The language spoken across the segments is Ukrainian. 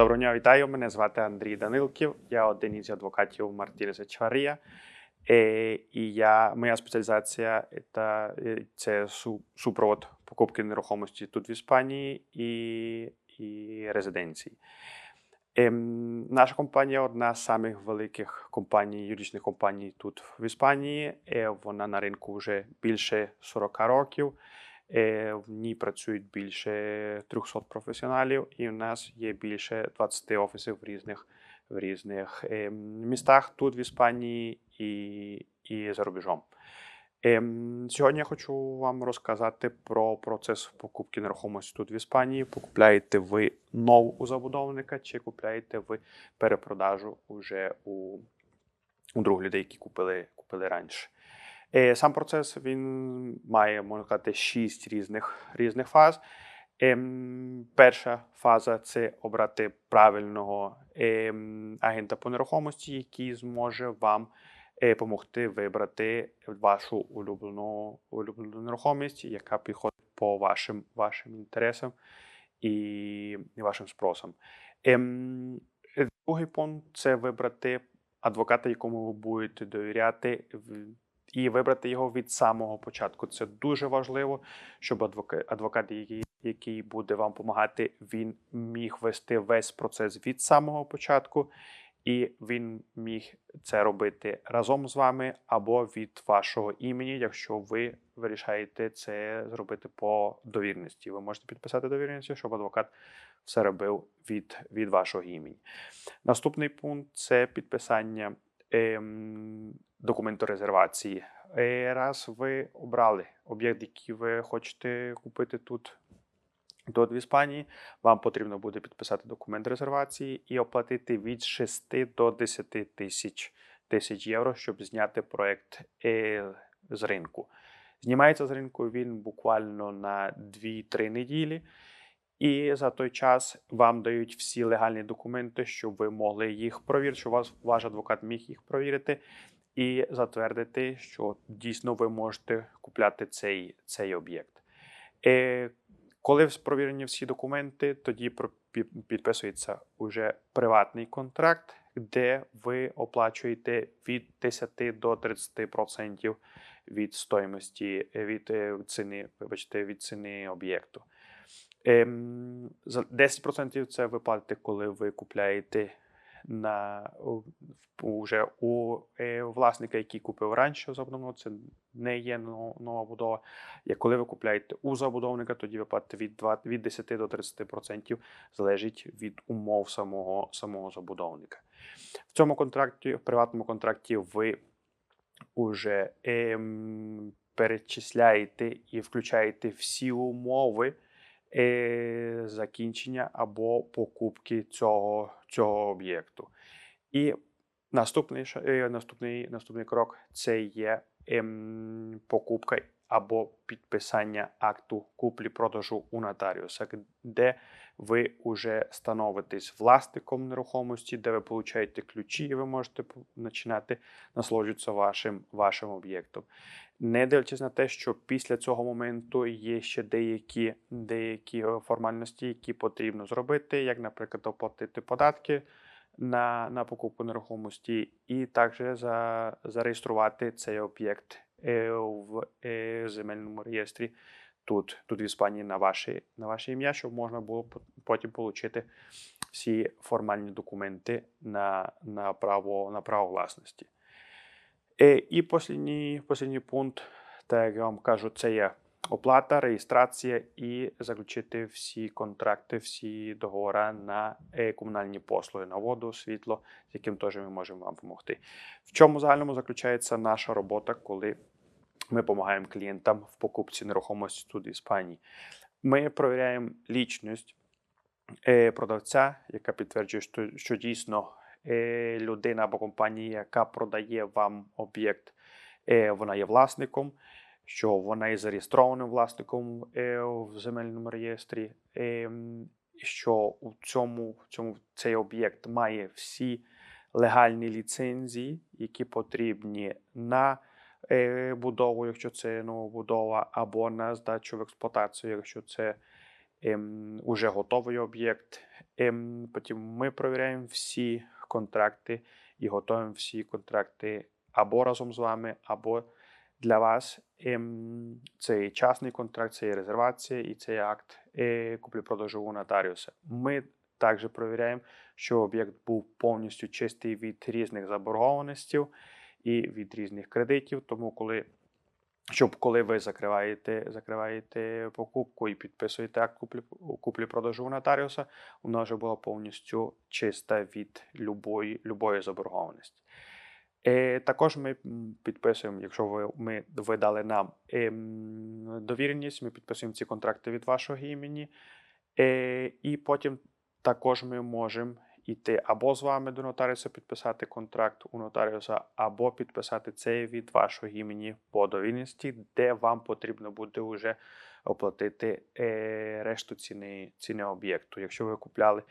Доброго дня, вітаю. Мене звати Андрій Данилків. Я один із адвокатів Мартіреса Чварія. Е, І я, моя спеціалізація це, це супровод покупки нерухомості тут в Іспанії і, і резиденції. Ем, наша компанія одна з самих великих компаній, юридичних компаній тут в Іспанії. Е, Вона на ринку вже більше 40 років. Е, В ній працюють більше 300 професіоналів, і у нас є більше 20 офісів в різних, в різних е, містах тут в Іспанії і, і за рубежом. Ем, Сьогодні я хочу вам розказати про процес покупки нерухомості тут в Іспанії. Покупляєте ви нову у забудовника чи купляєте ви перепродажу уже у, у других людей, які купили, купили раніше. Е, Сам процес він має, можна сказати, шість різних, різних фаз. Ем, перша фаза це обрати правильного ем, агента по нерухомості, який зможе вам допомогти вибрати вашу улюблену, улюблену нерухомість, яка підходить по вашим, вашим інтересам і, вашим спросам. Ем, другий пункт це вибрати адвоката, якому ви будете довіряти, і вибрати його від самого початку. Це дуже важливо, щоб адвока- адвокат, який, який буде вам допомагати, він міг вести весь процес від самого початку, і він міг це робити разом з вами або від вашого імені, якщо ви вирішаєте це зробити по довірності. Ви можете підписати довірність, щоб адвокат все робив від, від вашого імені. Наступний пункт це підписання документу резервації. Е, Раз ви обрали об'єкт, який ви хочете купити тут. В Іспанії вам потрібно буде підписати документ резервації і оплатити від 6 до 10 тисяч тисяч євро, щоб зняти проект е, з ринку. Знімається з ринку він буквально на 2-3 неділі. І за той час вам дають всі легальні документи, щоб ви могли їх провірити, щоб вас ваш адвокат міг їх провірити і затвердити, що дійсно ви можете купляти цей, цей об'єкт. Е, коли провірені всі документи, тоді підписується уже приватний контракт, де ви оплачуєте від 10 до 30% від стоїмості, від е, ціни, вибачте, від ціни об'єкту. Ем, за 10% це ви платите, коли ви купляєте на уже у е, власника, який купив раніше забудову, це не є нова будова. Як коли ви купляєте у забудовника, тоді ви платите від, 2, від 10 до 30%, залежить від умов самого, самого забудовника. В цьому контракті, в приватному контракті, ви уже ем, перечисляєте і включаєте всі умови закінчення або покупки цього, цього об'єкту. І наступний, е, наступний, наступний крок це є ем, покупка або підписання акту куплі-продажу у нотаріуса, де ви вже становитесь власником нерухомості, де ви получаєте ключі, і ви можете починати насолоджуватися вашим, вашим об'єктом. Не дивлячись на те, що після цього моменту є ще деякі, деякі формальності, які потрібно зробити, як, наприклад, оплатити податки на, на покупку нерухомості, і також за, зареєструвати цей об'єкт в е, земельному реєстрі тут, тут в Іспанії на ваше, на ваше ім'я, щоб можна було потім отримати всі формальні документи на, на, право, на право власності. Е, І останній пункт, так як я вам кажу, це є оплата, реєстрація і заключити всі контракти, всі договори на комунальні послуги, на воду, світло, з яким теж ми можемо вам допомогти. В чому загальному заключається наша робота, коли ми допомагаємо клієнтам в покупці нерухомості тут в Іспанії. Ми перевіряємо лічність е, продавця, яка підтверджує, що, що дійсно е, людина або компанія, яка продає вам об'єкт, е, вона є власником, що вона є зареєстрованим власником е, в земельному реєстрі, е, що у цьому, в цьому цей об'єкт має всі легальні ліцензії, які потрібні на е, будову, якщо це новобудова, або на здачу в експлуатацію, якщо це ем, уже готовий об'єкт. Ем, потім ми перевіряємо всі контракти і готуємо всі контракти або разом з вами, або для вас. Ем, це і частний контракт, це і резервація, і це є акт е, куплі-продажу у нотаріуса. Ми також перевіряємо, що об'єкт був повністю чистий від різних заборгованостей і від різних кредитів. Тому, коли щоб коли ви закриваєте, закриваєте покупку і підписуєте акт куплі, куплі-продажу у нотаріуса, вона вже була повністю чиста від любої, любої заборгованості. Е, також ми підписуємо, якщо ви, ми, ви дали нам ем, довіреність, ми підписуємо ці контракти від вашого імені. Е, і потім також ми можемо йти або з вами до нотаріуса підписати контракт у нотаріуса, або підписати це від вашого імені по довільності, де вам потрібно буде вже оплатити е, решту ціни, ціни об'єкту. Якщо ви купляли е,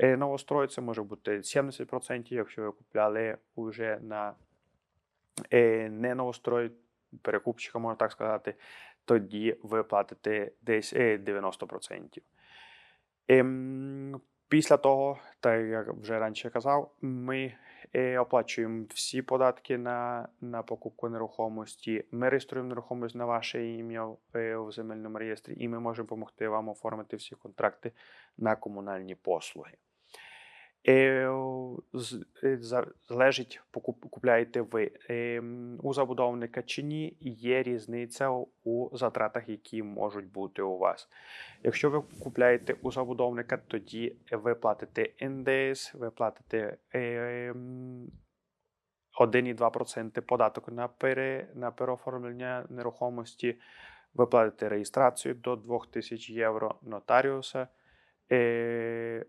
новострой, це може бути 70%, якщо ви купляли вже на е, не новострой, перекупчика, можна так сказати, тоді ви платите десь е, 90%. Ем, після того, так як вже раніше казав, ми е, оплачуємо всі податки на, на покупку нерухомості. Ми реєструємо нерухомість на ваше ім'я е, в земельному реєстрі, і ми можемо допомогти вам оформити всі контракти на комунальні послуги. Е, е, за- Залежить, купляєте ви ем, у забудовника чи ні, є різниця у затратах, які можуть бути у вас. Якщо ви купляєте у забудовника, тоді ви платите НДС, ви платите ем, 1,2% податок на, пере, на переоформлення нерухомості, ви платите реєстрацію до 2000 євро нотаріуса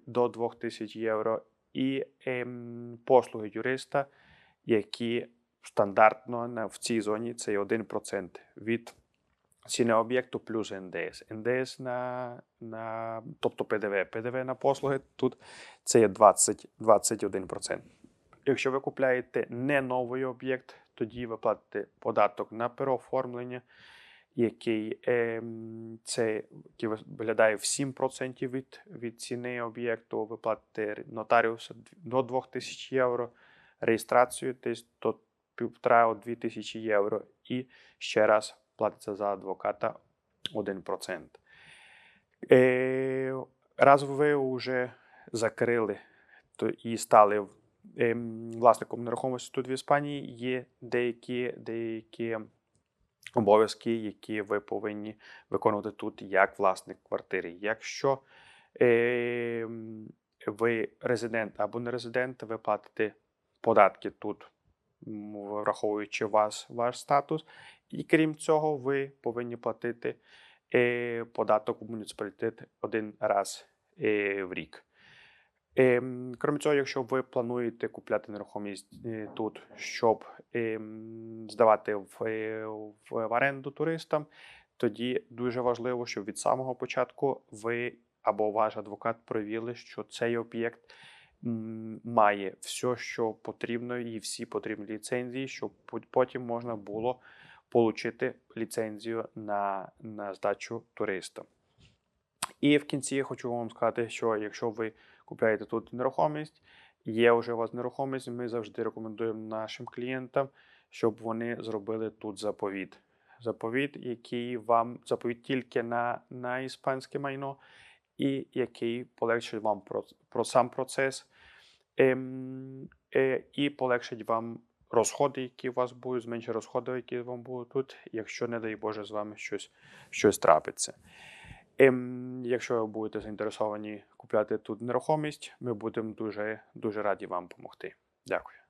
до 2000 євро і ем, послуги юриста, які стандартно в цій зоні це є 1% від ціни об'єкту плюс НДС. НДС на, на тобто ПДВ. ПДВ на послуги тут це є 20, 21%. Якщо ви купляєте не новий об'єкт, тоді ви платите податок на переоформлення, який, ем, це, який виглядає в 7% від, від ціни об'єкту. Ви платите нотаріуса до 2000 євро, реєстрацію десь до 1,5-2 тисячі євро. І ще раз платиться за адвоката 1%. Е, раз ви вже закрили то і стали ем, власником нерухомості тут в Іспанії, є деякі, деякі обов'язки, які ви повинні виконувати тут як власник квартири. Якщо е, ви резидент або не резидент, ви платите податки тут, враховуючи вас, ваш статус. І крім цього, ви повинні платити е, податок у муніципалітет один раз е, в рік. Ем, крім цього, якщо ви плануєте купляти нерухомість е, тут, щоб ем, здавати в, е, в, оренду туристам, тоді дуже важливо, щоб від самого початку ви або ваш адвокат провіли, що цей об'єкт має все, що потрібно, і всі потрібні ліцензії, щоб потім можна було отримати ліцензію на, на здачу туристам. І в кінці я хочу вам сказати, що якщо ви купляєте тут нерухомість, є вже у вас нерухомість, ми завжди рекомендуємо нашим клієнтам, щоб вони зробили тут заповіт. Заповіт, який вам заповіт тільки на, на іспанське майно, і який полегшить вам про, про сам процес, ем, е, і полегшить вам розходи, які у вас будуть, зменшить розходи, які вам будуть тут, якщо, не дай Боже, з вами щось, щось трапиться. Ем, якщо ви будете заінтересовані купляти тут нерухомість, ми будемо дуже, дуже раді вам допомогти. Дякую.